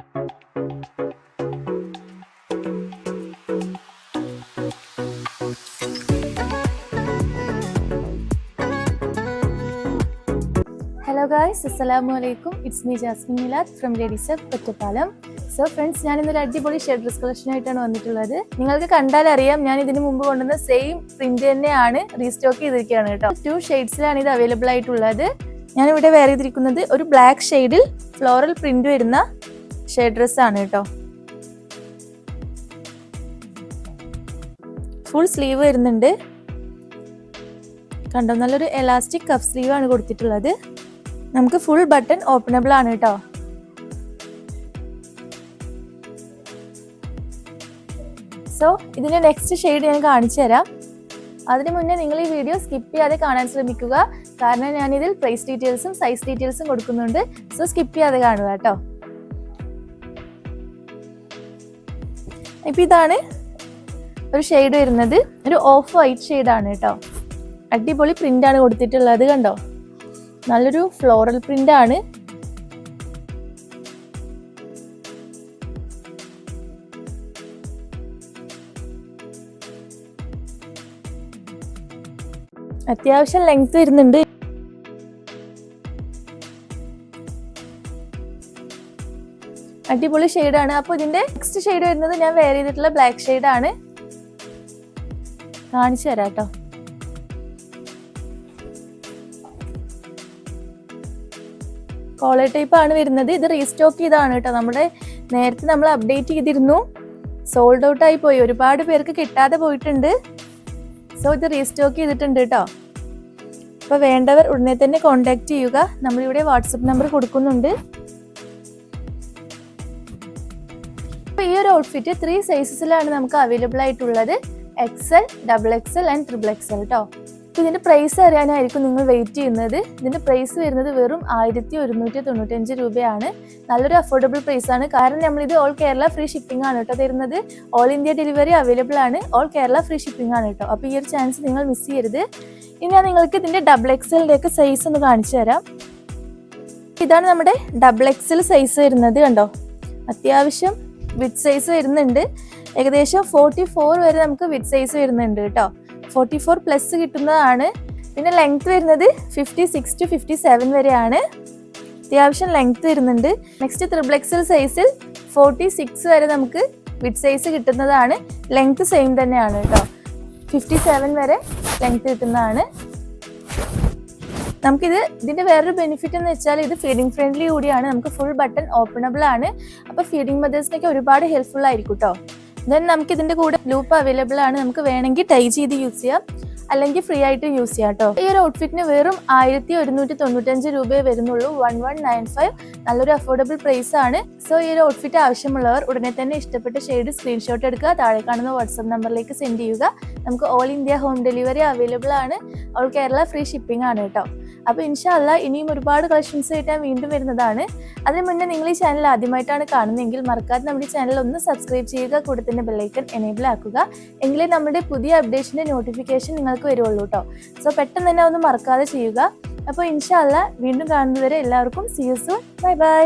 Hello guys അസ്സലാമു അലൈക്കും it's me Jasmin Milad from ladies Ottapalam so friends ഞാൻ ഇന്നൊരു അടിപൊളി ഷെഡ് ഡ്രസ് കളക്ഷൻ ആയിട്ടാണ് വന്നിട്ടുള്ളത്. നിങ്ങൾക്ക് കണ്ടാൽ അറിയാം ഞാൻ ഇതിന് മുമ്പ് കൊണ്ടുവന്ന സെയിം പ്രിന്റ് തന്നെയാണ് റീസ്റ്റോക്ക് ചെയ്തിരിക്കുകയാണ് കേട്ടോ. ടു ഷെയ്ഡ്സിലാണ് ഇത് അവൈലബിൾ ആയിട്ടുള്ളത്. ഞാൻ ഇവിടെ വെയർ ചെയ്തിരിക്കുന്നത് ഒരു ബ്ലാക്ക് ഷെയ്ഡിൽ ഫ്ലോറൽ പ്രിന്റ് വരുന്ന ഷെയ്ഡ് ഡ്രസ് ആണ് കേട്ടോ ഫുൾ സ്ലീവ് വരുന്നുണ്ട്. കണ്ടോ നല്ലൊരു എലാസ്റ്റിക് കഫ് സ്ലീവ് ആണ് കൊടുത്തിട്ടുള്ളത്. നമുക്ക് ഫുൾ ബട്ടൺ ഓപ്പണബിൾ ആണ് കേട്ടോ സോ ഇതിന്റെ നെക്സ്റ്റ് ഷെയ്ഡ് ഞാൻ കാണിച്ചു തരാം. അതിനു മുന്നേ നിങ്ങൾ ഈ വീഡിയോ സ്കിപ്പ് ചെയ്യാതെ കാണാൻ ശ്രമിക്കുക. കാരണം ഞാൻ ഇതിൽ പ്രൈസ് ഡീറ്റെയിൽസും സൈസ് ഡീറ്റെയിൽസും കൊടുക്കുന്നുണ്ട്. സോ സ്കിപ്പ് ചെയ്യാതെ കാണുക കേട്ടോ ഇപ്പൊ ഇതാണ് ഒരു ഷെയ്ഡ് വരുന്നത്. ഒരു ഓഫ് വൈറ്റ് ഷെയ്ഡാണ് കേട്ടോ. അടിപൊളി പ്രിന്റ് ആണ് കൊടുത്തിട്ടുള്ളത് കണ്ടോ? നല്ലൊരു ഫ്ലോറൽ പ്രിന്റ് ആണ്. അത്യാവശ്യം ലെങ്ത് വരുന്നുണ്ട്. അടിപൊളി ഷെയ്ഡാണ് അപ്പോൾ ഇതിന്റെ നെക്സ്റ്റ് ഷെയ്ഡ് വരുന്നത് ഞാൻ വെയർ ചെയ്തിട്ടുള്ള ബ്ലാക്ക് ഷെയ്ഡാണ് കാണിച്ചു തരാം കേട്ടോ കോളർ ടൈപ്പ് ആണ് വരുന്നത്. ഇത് റീസ്റ്റോക്ക് ചെയ്താണ് കേട്ടോ. നമ്മുടെ നേരത്തെ നമ്മൾ അപ്ഡേറ്റ് ചെയ്തിരുന്നു. സോൾഡ് ഔട്ട് ആയി പോയി. ഒരുപാട് പേർക്ക് കിട്ടാതെ പോയിട്ടുണ്ട്. സോ ഇത് റീസ്റ്റോക്ക് ചെയ്തിട്ടുണ്ട് കേട്ടോ. അപ്പോൾ വേണ്ടവർ ഉടനെ തന്നെ കോൺടാക്ട് ചെയ്യുക. നമ്മളിവിടെ വാട്സപ്പ് നമ്പർ കൊടുക്കുന്നുണ്ട്. ഔട്ട്ഫിറ്റ് ത്രീ സൈസസിലാണ് നമുക്ക് അവൈലബിൾ ആയിട്ടുള്ളത്. XL double XL and triple XL കേട്ടോ ഇതിന്റെ പ്രൈസ് അറിയാനായിരിക്കും നിങ്ങൾ വെയിറ്റ് ചെയ്യുന്നത്. ഇതിന്റെ പ്രൈസ് വരുന്നത് വെറും ആയിരത്തി ഒരുന്നൂറ്റി തൊണ്ണൂറ്റഞ്ച് രൂപയാണ്. നല്ലൊരു അഫോർഡബിൾ പ്രൈസ് ആണ്. കാരണം നമ്മളിത് ഓൾ കേരള ഫ്രീ ഷിപ്പിംഗ് ആണ് കേട്ടോ തരുന്നത്. ഓൾ ഇന്ത്യ ഡെലിവറി അവൈലബിൾ ആണ്. ഓൾ കേരള ഫ്രീ ഷിപ്പിംഗ് ആണ് കേട്ടോ അപ്പോൾ ഈ ഒരു ചാൻസ് നിങ്ങൾ മിസ് ചെയ്യരുത്. ഇനി ഞാൻ നിങ്ങൾക്ക് ഇതിന്റെ ഡബിൾ എക്സലിന്റെ ഒക്കെ സൈസ് ഒന്ന് കാണിച്ചു തരാം. ഇതാണ് നമ്മുടെ ഡബിൾ എക്സൽ സൈസ് വരുന്നത് കണ്ടോ? അത്യാവശ്യം വിത്ത് സൈസ് വരുന്നുണ്ട്. ഏകദേശം ഫോർട്ടി ഫോർ വരെ നമുക്ക് വിത്ത് സൈസ് വരുന്നുണ്ട് കേട്ടോ. ഫോർട്ടി ഫോർ പ്ലസ് കിട്ടുന്നതാണ്. പിന്നെ ലെങ്ത് വരുന്നത് fifty six to fifty seven വരെയാണ്. അത്യാവശ്യം ലെങ്ത് വരുന്നുണ്ട്. നെക്സ്റ്റ് ത്രിബിൾ എക്സൽ സൈസിൽ ഫോർട്ടി സിക്സ് വരെ നമുക്ക് വിത്ത് സൈസ് കിട്ടുന്നതാണ്. ലെങ്ത് സെയിം തന്നെയാണ് കേട്ടോ. ഫിഫ്റ്റി സെവൻ വരെ ലെങ്ത് കിട്ടുന്നതാണ്. നമുക്കിത് ഇതിന്റെ വേറൊരു ബെനിഫിറ്റ് എന്ന് വെച്ചാൽ ഇത് ഫീഡിംഗ് ഫ്രണ്ട്ലി കൂടിയാണ്. നമുക്ക് ഫുൾ ബട്ടൺ ഓപ്പണബിൾ ആണ്. അപ്പോൾ ഫീഡിംഗ് മെതേഴ്സിനൊക്കെ ഒരുപാട് ഹെൽപ്ഫുൾ ആയിരിക്കും കേട്ടോ ദെൻ നമുക്ക് ഇതിന്റെ കൂടെ ലൂപ്പ് അവൈലബിൾ ആണ്. നമുക്ക് വേണമെങ്കിൽ ടൈ ചെയ്ത് യൂസ് ചെയ്യാം. അല്ലെങ്കിൽ ഫ്രീ ആയിട്ട് യൂസ് ചെയ്യാം കേട്ടോ ഈ ഒരു ഔട്ട്ഫിറ്റിന് വെറും ആയിരത്തി ഒരുന്നൂറ്റി തൊണ്ണൂറ്റഞ്ച് രൂപയെ വരുന്നുള്ളൂ. വൺ വൺ നയൻ ഫൈവ് നല്ലൊരു അഫോർഡബിൾ പ്രൈസ് ആണ്. സോ ഈ ഒരു ഔട്ട്ഫിറ്റ് ആവശ്യമുള്ളവർ ഉടനെ തന്നെ ഇഷ്ടപ്പെട്ട ഷെയ്ഡ് സ്ക്രീൻഷോട്ട് എടുക്കുക. താഴെ കാണുന്ന വാട്സപ്പ് നമ്പറിലേക്ക് സെൻഡ് ചെയ്യുക. നമുക്ക് all India home delivery available ആണ്. ഓൾ കേരള ഫ്രീ ഷിപ്പിംഗ് ആണ് കേട്ടോ അപ്പോൾ ഇൻഷാല്ല ഇനിയും ഒരുപാട് കളക്ഷൻസ് ആയിട്ട് വീണ്ടും വരുന്നതാണ്. അതിന് മുന്നേ നിങ്ങൾ ഈ ചാനൽ ആദ്യമായിട്ടാണ് കാണുന്നതെങ്കിൽ മറക്കാതെ നമ്മുടെ ചാനൽ ഒന്ന് സബ്സ്ക്രൈബ് ചെയ്യുക കൂടെ തന്നെ ബെല്ലൈക്കൺ എനേബിൾ ആക്കുക. എങ്കിലേ നമ്മുടെ പുതിയ അപ്ഡേഷന്റെ നോട്ടിഫിക്കേഷൻ നിങ്ങൾക്ക് വരുള്ളൂ കേട്ടോ സോ പെട്ടെന്ന് തന്നെ ഒന്ന് മറക്കാതെ ചെയ്യുക. അപ്പോൾ ഇൻഷാല്ല വീണ്ടും കാണുന്നവരെ എല്ലാവർക്കും see you soon bye bye